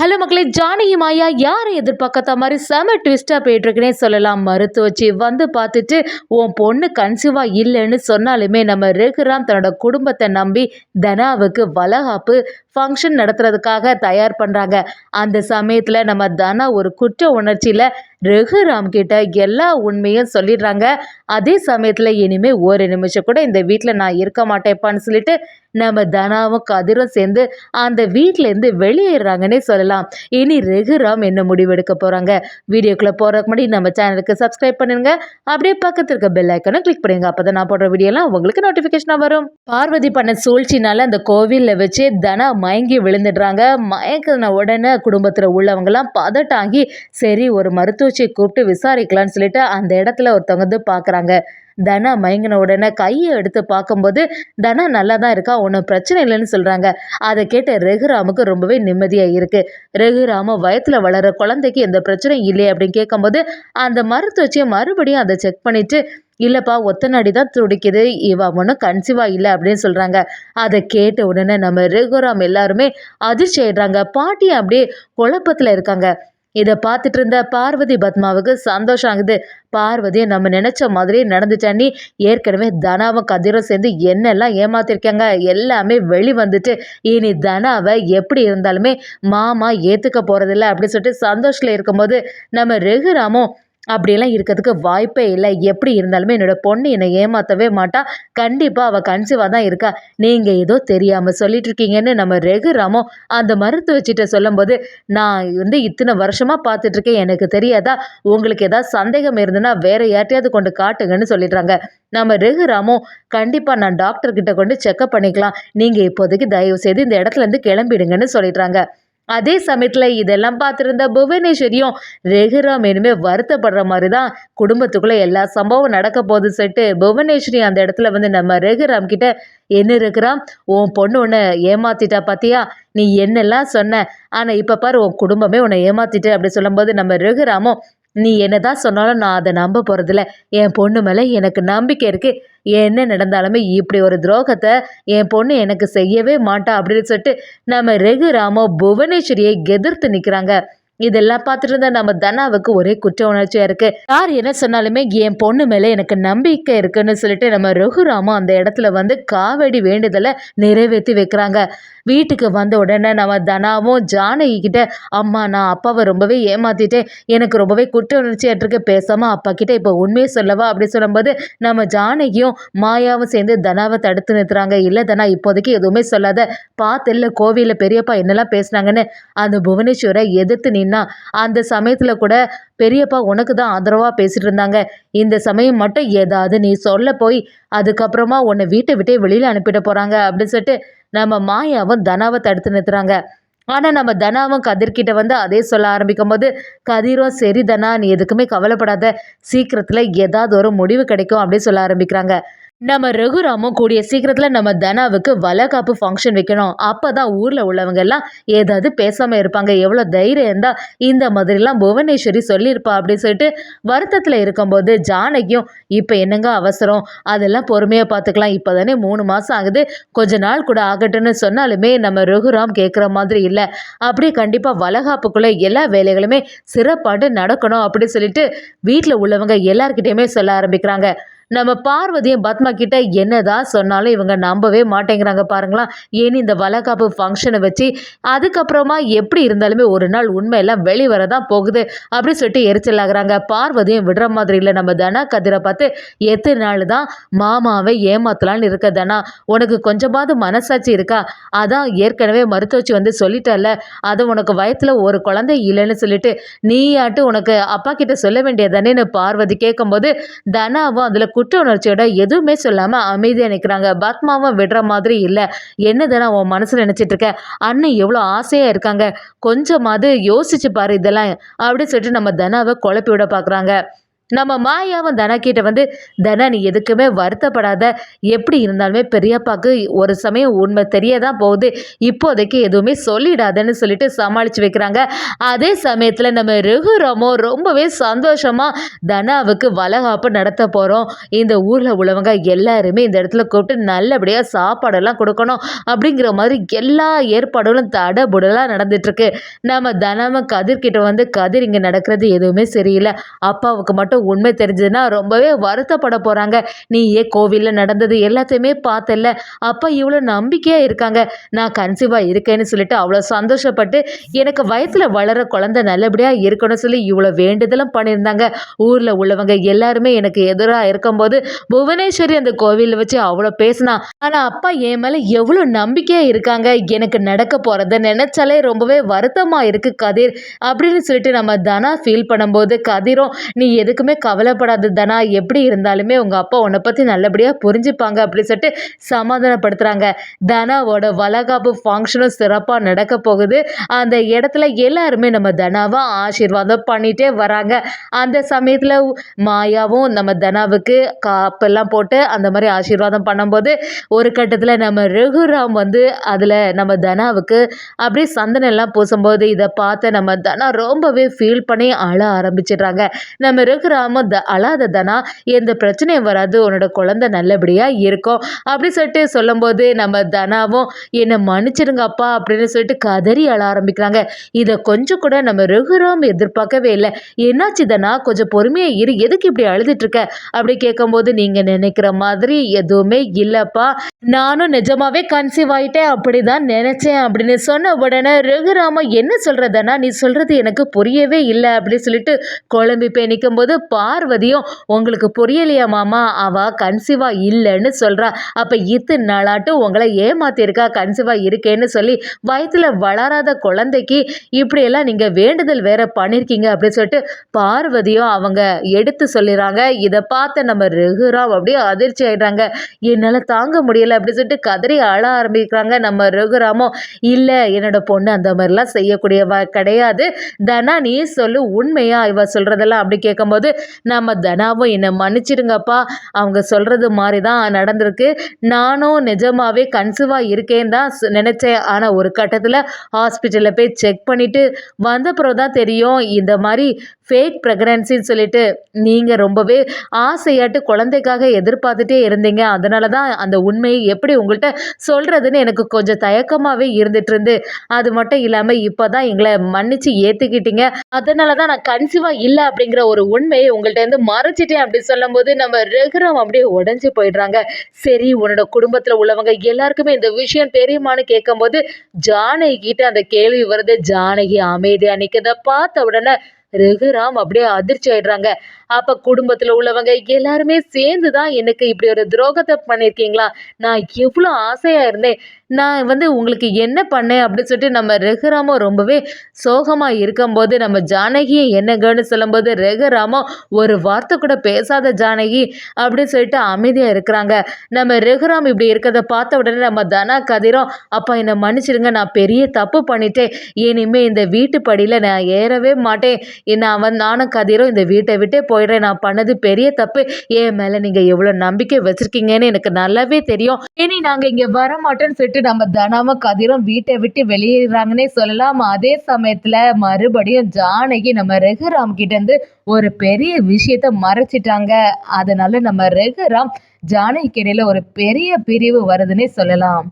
Hello மக்களே ஜானகி மாயா யாரை எதிர்பார்க்காத மாதிரி செம ட்விஸ்ட்டாக போயிட்டுருக்குனே சொல்லலாம். மருத்துவச்சி வந்து பார்த்துட்டு உன் பொண்ணு கன்சீவாக இல்லைன்னு சொன்னாலுமே நம்ம ரகுராம் தன்னோட குடும்பத்தை நம்பி தனாவுக்கு வளகாப்பு ஃபங்க்ஷன் நடத்துறதுக்காக தயார் பண்ணுறாங்க அந்த சமயத்தில் நம்ம தனா ஒரு குற்ற உணர்ச்சியில் ரகுராம் கிட்ட எல்லா உண்மையும் சொல்லிடுறாங்க. அதே சமயத்தில் இனிமேல் ஒரு நிமிஷம் கூட இந்த வீட்டில் நான் இருக்க மாட்டேப்பான்னு சொல்லிட்டு நம்ம தனாவும் கதிரும் சேர்ந்து அந்த வீட்டிலேருந்து வெளியேறாங்கன்னே சொல்லலாம். இனி ரகுராம் என்ன முடிவெடுக்க போகிறாங்க வீடியோக்குள்ளே போகிறதுக்கு முன்னாடி நம்ம சேனலுக்கு சப்ஸ்கிரைப் பண்ணுங்க அப்படியே பக்கத்தில் இருக்க பெல் ஐக்கனை கிளிக் பண்ணுங்க. அப்போ தான் நான் போடுற வீடியோலாம் உங்களுக்கு நோட்டிஃபிகேஷனாக வரும். பார்வதி பண்ண சூழ்ச்சினால அந்த கோவிலில் வச்சு தனா மயங்கி விழுந்துடுறாங்க. மயங்கின உடனே குடும்பத்தில் உள்ளவங்கலாம் பதட்டாங்கி சரி ஒரு மருத்துவச்சியை கூப்பிட்டு விசாரிக்கலாம்னு சொல்லிட்டு அந்த இடத்துல ஒருத்தவங்க வந்து பார்க்குறாங்க. தனா மயங்கின உடனே கையை எடுத்து பார்க்கும்போது தனா நல்லா தான் இருக்கா? ஒன்றும் பிரச்சனை இல்லைன்னு சொல்கிறாங்க அதை கேட்ட ரகுராமுக்கு ரொம்பவே நிம்மதியாக இருக்குது ரகுராம வயத்தில் வளர குழந்தைக்கு எந்த பிரச்சனையும் இல்லையே அப்படின்னு கேட்கும்போது அந்த மருத்துவச்சியை மறுபடியும் அதை செக் பண்ணிவிட்டு இல்லைப்பா ஒத்த நாடி தான் துடிக்குது. இவ ஒன்றும் கன்சீவா இல்லை அப்படின்னு சொல்கிறாங்க அதை கேட்ட உடனே நம்ம ரகுராம் எல்லாருமே அதிர்ச்சி ஆயிடுறாங்க. பாட்டி அப்படியே குழப்பத்தில் இருக்காங்க. இதை பார்த்துட்டு இருந்த பார்வதி பத்மாவுக்கு சந்தோஷம் ஆகுது பார்வதியை நம்ம நினச்ச மாதிரியே நடந்துட்டாண்டி ஏற்கனவே தனாவும் கதிரும் சேர்ந்து என்னெல்லாம் ஏமாத்திருக்காங்க எல்லாமே வெளி வந்துட்டு. இனி தனாவை எப்படி இருந்தாலுமே மாமா ஏற்றுக்க போகிறதில்ல அப்படின்னு சொல்லிட்டு சந்தோஷத்தில் இருக்கும்போது நம்ம ரெகுராமும் அப்படியெல்லாம் இருக்கிறதுக்கு வாய்ப்பே இல்லை. எப்படி இருந்தாலுமே என்னோட பொண்ணு என்னை ஏமாற்றவே மாட்டா. கண்டிப்பாக அவள் கன்சீவாக தான் இருக்கா. நீங்கள் ஏதோ தெரியாமல் சொல்லிட்டு இருக்கீங்கன்னு நம்ம ரெகுராமோ அந்த மருத்துவச்சிட்ட சொல்லும்போது நான் வந்து இத்தனை வருஷமாக பார்த்துட்ருக்கேன் எனக்கு தெரியாதா? உங்களுக்கு ஏதாவது சந்தேகம் இருந்ததுன்னா வேற யார்ட்டையாவது கொண்டு காட்டுங்கன்னு சொல்லிடுறாங்க. நம்ம ரெகுராமோ கண்டிப்பாக நான் டாக்டர்கிட்ட கொண்டு செக்அப் பண்ணிக்கலாம். நீங்கள் இப்போதைக்கு தயவு செய்து இந்த இடத்துலேருந்து கிளம்பிடுங்கன்னு சொல்லிடுறாங்க. அதே சமயத்தில் இதெல்லாம் பார்த்துருந்த புவனேஸ்வரியும் ரெகுராம் இனிமே வருத்தப்படுற மாதிரி தான் குடும்பத்துக்குள்ளே எல்லா சம்பவம் நடக்க போகுது சொல்லிட்டு புவனேஸ்வரி அந்த இடத்துல வந்து நம்ம ரெகுராம் கிட்ட என்ன இருக்கிறா உன் பொண்ணு உன்னை ஏமாத்திட்டா பார்த்தியா நீ என்னெல்லாம் சொன்ன? ஆனால் இப்போ பாரு உன் குடும்பமே உன்னை ஏமாத்திட்டு அப்படி சொல்லும்போது நம்ம ரெகுராமும் நீ என்னதான் சொன்னாலும் நான் அதை நம்ப போகிறதில்ல என் பொண்ணு மேலே எனக்கு நம்பிக்கை இருக்குது என்ன நடந்தாலுமே இப்படி ஒரு துரோகத்தை என் பொண்ணு எனக்கு செய்யவே மாட்டா அப்படின்னு சொல்லிட்டு நம்ம ரெகுராமோ புவனேஸ்வரியை எதிர்த்து நிற்கிறாங்க இதெல்லாம் பார்த்துட்டு இருந்தா நம்ம தனாவுக்கு ஒரே குற்ற உணர்ச்சியா இருக்கு. யார் என்ன சொன்னாலுமே என் பொண்ணு மேல எனக்கு நம்பிக்கை இருக்குன்னு சொல்லிட்டு நம்ம ரகுராமும் அந்த இடத்துல வந்து காவடி வேண்டுதலை நிறைவேற்றி வைக்கிறாங்க. வீட்டுக்கு வந்த உடனே நம்ம தனாவும் ஜானகி கிட்ட அம்மா நான் அப்பாவை ரொம்பவே ஏமாத்திட்டேன். எனக்கு ரொம்பவே குற்ற உணர்ச்சியாக இருக்கு பேசாமல் அப்பா கிட்ட இப்போ உண்மையை சொல்லவா? அப்படி சொல்லும்போது நம்ம ஜானகியும் மாயாவும் சேர்ந்து தனாவை தடுத்து நிறுத்துறாங்க. இல்லை தனா இப்போதைக்கு எதுவுமே சொல்லாத. பார்த்து கோவிலில் பெரியப்பா என்னெல்லாம் பேசுனாங்கன்னு அந்த புவனேஸ்வரை எதிர்த்து நின்னா அந்த சமயத்தில் கூட பெரியப்பா உனக்கு தான் ஆதரவாக பேசிட்டு இருந்தாங்க. இந்த சமயம் மட்டும் ஏதாவது நீ சொல்ல போய் அதுக்கப்புறமா உன்னை வீட்டை விட்டே வெளியில் அனுப்பிட போகிறாங்க அப்படின்னு சொல்லிட்டு நம்ம மாயாவும் தனாவை தடுத்து நிறுத்துறாங்க. ஆனால் நம்ம தனாவும் கதிர்கிட்ட வந்து அதே சொல்ல ஆரம்பிக்கும் போது கதிரும் சரி தனா நீ எதுக்குமே கவலைப்படாத சீக்கிரத்தில் ஏதாவது ஒரு முடிவு கிடைக்கும் அப்படின்னு சொல்ல ஆரம்பிக்கிறாங்க. நம்ம ரகுராமும் கூடிய சீக்கிரத்தில் நம்ம தனாவுக்கு வளகாப்பு ஃபங்க்ஷன் வைக்கணும். அப்போ தான் ஊரில் உள்ளவங்க எல்லாம் ஏதாவது பேசாமல் இருப்பாங்க. எவ்வளோ தைரியம் இருந்தால் இந்த மாதிரிலாம் புவனேஸ்வரி சொல்லியிருப்பா அப்படின்னு சொல்லிட்டு வருத்தத்தில் இருக்கும்போது ஜானகியும் இப்போ என்னங்க அவசரம்? அதெல்லாம் பொறுமையாக பார்த்துக்கலாம் இப்போ தானே மூணு மாதம் ஆகுது. கொஞ்ச நாள் கூட ஆகட்டும்னு சொன்னாலுமே நம்ம ரகுராம் கேட்குற மாதிரி இல்லை. அப்படி கண்டிப்பாக வளகாப்புக்குள்ளே எல்லா வேலைகளுமே சிறப்பாட்டு நடக்கணும். அப்படின்னு சொல்லிட்டு வீட்டில் உள்ளவங்க எல்லாருக்கிட்டேயுமே சொல்ல ஆரம்பிக்கிறாங்க. நம்ம பார்வதியும் பத்மா கிட்ட என்னதான் சொன்னாலும் இவங்க நம்பவே மாட்டேங்கிறாங்க பாருங்களா. ஏன்னு இந்த வளகாப்பு ஃபங்க்ஷனை வச்சு அதுக்கப்புறமா எப்படி இருந்தாலுமே ஒரு நாள் உண்மையெல்லாம் வெளிவர தான் போகுது அப்படின்னு சொல்லிட்டு எரிச்சல் ஆகுறாங்க பார்வதியும் விடுற மாதிரி இல்லை. நம்ம தனா கதிரை பார்த்து எத்தனை நாள் தான் மாமாவை ஏமாத்தலான்னு இருக்க தனா? உனக்கு கொஞ்சமாவது மனசாட்சி இருக்கா? அதான் ஏற்கனவே மருத்துவச்சி வந்து சொல்லிட்டல அது உனக்கு வயத்தில் ஒரு குழந்தை இல்லைன்னு சொல்லிட்டு நீயாட்டு உனக்கு அப்பா கிட்ட சொல்ல வேண்டியதானேன்னு பார்வதி கேட்கும்போது தனாவும் அதில் குற்ற உணர்ச்சியோட எதுவுமே சொல்லாமல் அமைதியாக நிற்கிறாங்க பத்மாவும் விடுற மாதிரி இல்லை. என்னதுன்னா உன் மனசில் நினச்சிட்டு இருக்க. அண்ணன் எவ்வளோ ஆசையாக இருக்காங்க. கொஞ்சமாவது யோசிச்சு பாரு இதெல்லாம் அப்படின்னு சொல்லிட்டு நம்ம தனாவை குழப்பி விட பார்க்குறாங்க நம்ம மாயாவும் தனா கிட்ட வந்து தனா நீ எதுக்குமே வருத்தப்படாத. எப்படி இருந்தாலுமே பெரியப்பாக்கு ஒரு சமயம் உண்மை தெரிய தான் போகுது. இப்போதைக்கு எதுவுமே சொல்லிடாதன்னு சொல்லிட்டு சமாளித்து வைக்கிறாங்க. அதே சமயத்தில் நம்ம ரகுரமோ ரொம்பவே சந்தோஷமாக தனாவுக்கு வளகாப்பு நடத்த போகிறோம் இந்த ஊரில் உள்ளவங்க எல்லாருமே இந்த இடத்துல கூப்பிட்டு நல்லபடியாக சாப்பாடெல்லாம் கொடுக்கணும். அப்படிங்கிற மாதிரி எல்லா ஏற்பாடுகளும் தடபுடலாக நடந்துட்டுருக்கு. நம்ம தனமும் கதிர்கிட்ட வந்து கதிர் இங்கே நடக்கிறது எதுவுமே சரியில்லை. அப்பாவுக்கு மட்டும் உண்மை தெரிஞ்சதுன்னா ரொம்பவே வருத்தப்பட போகிறாங்க நீ ஏன் கோவிலில் நடந்தது எல்லாத்தையுமே பார்த்தல அப்பா இவ்வளோ நம்பிக்கையாக இருக்காங்க. நான் கன்சீவாக இருக்கேன்னு சொல்லிட்டு அவ்வளோ சந்தோஷப்பட்டு எனக்கு வயசில் வளர குழந்தை நல்லபடியாக இருக்கணும்னு சொல்லி இவ்வளோ வேண்டுதலும் பண்ணியிருந்தாங்க. ஊரில் உள்ளவங்க எல்லாருமே எனக்கு எதிராக இருக்கும்போது புவனேஸ்வரி அந்த கோவிலில் வச்சு அவ்வளோ பேசினா ஆனால் அப்பா என் மேலே எவ்வளோ நம்பிக்கையாக இருக்காங்க. எனக்கு நடக்க போகிறத நினச்சாலே ரொம்பவே வருத்தமாக இருக்குது கதிர். அப்படின்னு சொல்லிட்டு நம்ம தனா ஃபீல் பண்ணும்போது கதிரும் நீ எதுக்குமே கவலைப்படாது தனா. எப்படி இருந்தாலுமே உங்கள் அப்பா உன்னை பற்றி நல்லபடியாக புரிஞ்சுப்பாங்க அப்படின்னு சொல்லிட்டு சமாதானப்படுத்துகிறாங்க தனாவோட வளகாப்பு ஃபங்க்ஷனும் சிறப்பாக நடக்க போகுது. அந்த இடத்துல எல்லாருமே நம்ம தனாவை ஆசீர்வாதம் பண்ணிகிட்டே வராங்க. அந்த சமயத்தில் மாயாவும் நம்ம தனாவுக்கு காப்பெல்லாம் போட்டு அந்த மாதிரி ஆசீர்வாதம் பண்ணும்போது ஒரு கட்டத்தில் நம்ம ரகுராம் வந்து அதில் நம்ம தனாவுக்கு அப்படியே சந்தனெல்லாம் பூசும்போது இதை பார்த்து நம்ம தனா ரொம்பவே ஃபீல் பண்ணி அழ ஆரம்பிச்சிடுறாங்க. நம்ம ரகுராம் த அழாத தனா எந்த பிரச்சனையும் வராது உன்னோட குழந்தை நல்லபடியாக இருக்கும். அப்படி சொல்லிட்டு சொல்லும்போது நம்ம தனாவும் என்னை மன்னிச்சிடுங்க அப்பா அப்படின்னு சொல்லிட்டு கதறி அழ ஆரம்பிக்கிறாங்க. இதை கொஞ்சம் கூட நம்ம ரகுராம் எதிர்பார்க்கவே இல்லை. என்னாச்சு தனா? கொஞ்சம் பொறுமையாக இரு. எதுக்கு இப்படி அழுதுட்டு இருக்க? அப்படி கேட்கும்போது நீங்கள் நினைக்கிற மாதிரி எதுவுமே இல்லைப்பா. நானும் நிஜமாவே கன்சீவ் ஆகிட்டேன் அப்படி தான் நினச்சேன் அப்படின்னு சொன்ன உடனே ரகுராம என்ன சொல்கிறதனா நீ சொல்கிறது எனக்கு புரியவே இல்லை அப்படின்னு சொல்லிட்டு குழம்பி போய் நிற்கும்போது பார்வதியும் உங்களுக்கு புரியலையா மாமா? அவ கன்சீவாக இல்லைன்னு சொல்கிறா அப்போ இத்தனை நாளாட்டும் உங்களை ஏமாத்திருக்கா கன்சீவாக இருக்கேன்னு சொல்லி வயிற்றில் வளராத குழந்தைக்கு இப்படியெல்லாம் நீங்கள் வேண்டுதல் வேற பண்ணியிருக்கீங்க அப்படின்னு சொல்லிட்டு பார்வதியும் அவங்க எடுத்து சொல்லிடுறாங்க. இதை பார்த்த நம்ம ரகுராம் அப்படியே அதிர்ச்சி ஆயிடுறாங்க. என்னால் தாங்க முடியலை அப்படின்னு சொல்லிட்டு கதறி அழ ஆரம்பிக்கிறாங்க நம்ம ரகுராமோ இல்லை என்னோட பொண்ணு அந்த மாதிரிலாம் செய்யக்கூடியவ கிடையாது. தனா நீ சொல்லு உண்மையா இவ சொல்கிறதெல்லாம் அப்படி கேட்கும்போது நம்ம தனாவும் என்னை மன்னிச்சிடுங்கப்பா. அவங்க சொல்கிறது மாதிரி தான் நடந்திருக்கு. நானும் நிஜமாவே கன்சீவாக இருக்கேன்னு தான் நினச்சேன். ஆனால் ஒரு கட்டத்தில் ஹாஸ்பிட்டலில் போய் செக் பண்ணிவிட்டு பிறகு தான் தெரியும். இந்த மாதிரி ஃபேக் ப்ரெக்னன்சின்னு சொல்லிட்டு நீங்கள் ரொம்பவே ஆசையாட்டு குழந்தைக்காக எதிர்பார்த்துட்டே இருந்தீங்க. அதனால தான் அந்த உண்மையை எப்படி உங்கள்கிட்ட சொல்கிறதுன்னு எனக்கு கொஞ்சம் தயக்கமாகவே இருந்துட்டு இருந்து. அது மட்டும் இல்லாமல் இப்போ தான் எங்களை மன்னித்து ஏற்றுக்கிட்டீங்க அதனால தான் நான் கன்சீவாக இல்லை அப்படிங்கிற ஒரு உண்மையை உங்கள்கிட்ட இருந்து மறைச்சிட்டேன் அப்படி சொல்லும்போது நம்ம ரெகுரம் அப்படியே உடஞ்சி போயிடுறாங்க. சரி உன்னோட குடும்பத்தில் உள்ளவங்க எல்லாருக்குமே இந்த விஷயம் தெரியுமான்னு கேட்கும்போது ஜானகி கிட்ட அந்த கேள்வி வருது. ஜானகி அமைதியாக நிற்கிறத பார்த்த உடனே ரகுராம் அப்படியே அதிர்ச்சி ஆயிடுறாங்க. அப்போ குடும்பத்தில் உள்ளவங்க எல்லாருமே சேர்ந்து தான் எனக்கு இப்படி ஒரு துரோகத்தை பண்ணியிருக்கீங்களா நான் எவ்வளோ ஆசையாக இருந்தேன். நான் வந்து உங்களுக்கு என்ன பண்ணேன் அப்படின்னு சொல்லிட்டு நம்ம ரகுராமோ ரொம்பவே சோகமாக இருக்கும்போது நம்ம ஜானகியை என்னங்கன்னு சொல்லும்போது ரகுராமோ ஒரு வார்த்தை கூட பேசாத ஜானகி அப்படின்னு சொல்லிட்டு அமைதியாக இருக்கிறாங்க. நம்ம ரகுராம் இப்படி இருக்கிறத பார்த்த உடனே நம்ம தனா கதிரும் அப்பா என்னை மன்னிச்சிடுங்க. நான் பெரிய தப்பு பண்ணிட்டேன். இனிமேல் இந்த வீட்டு படியில் நான் ஏறவே மாட்டேன். நான் வந்து நானும் கதிரும் இந்த வீட்டை விட்டே போயிடுறேன். நான் பண்ணது பெரிய தப்பு. என் மேலே நீங்கள் எவ்வளோ நம்பிக்கை வச்சுருக்கீங்கன்னு எனக்கு நல்லாவே தெரியும். இனி நாங்கள் இங்கே வர மாட்டோம்னு சொல்லிட்டு நம்ம தனாவும் கதிரும் வீட்டை விட்டு வெளியேறாங்கன்னே சொல்லலாம். அதே சமயத்தில் மறுபடியும் ஜானகி நம்ம ரகுராம் கிட்டேருந்து ஒரு பெரிய விஷயத்த மறைச்சிட்டாங்க. அதனால நம்ம ரகுராம் ஜானகி இடையில ஒரு பெரிய பிரிவு வருதுன்னே சொல்லலாம்.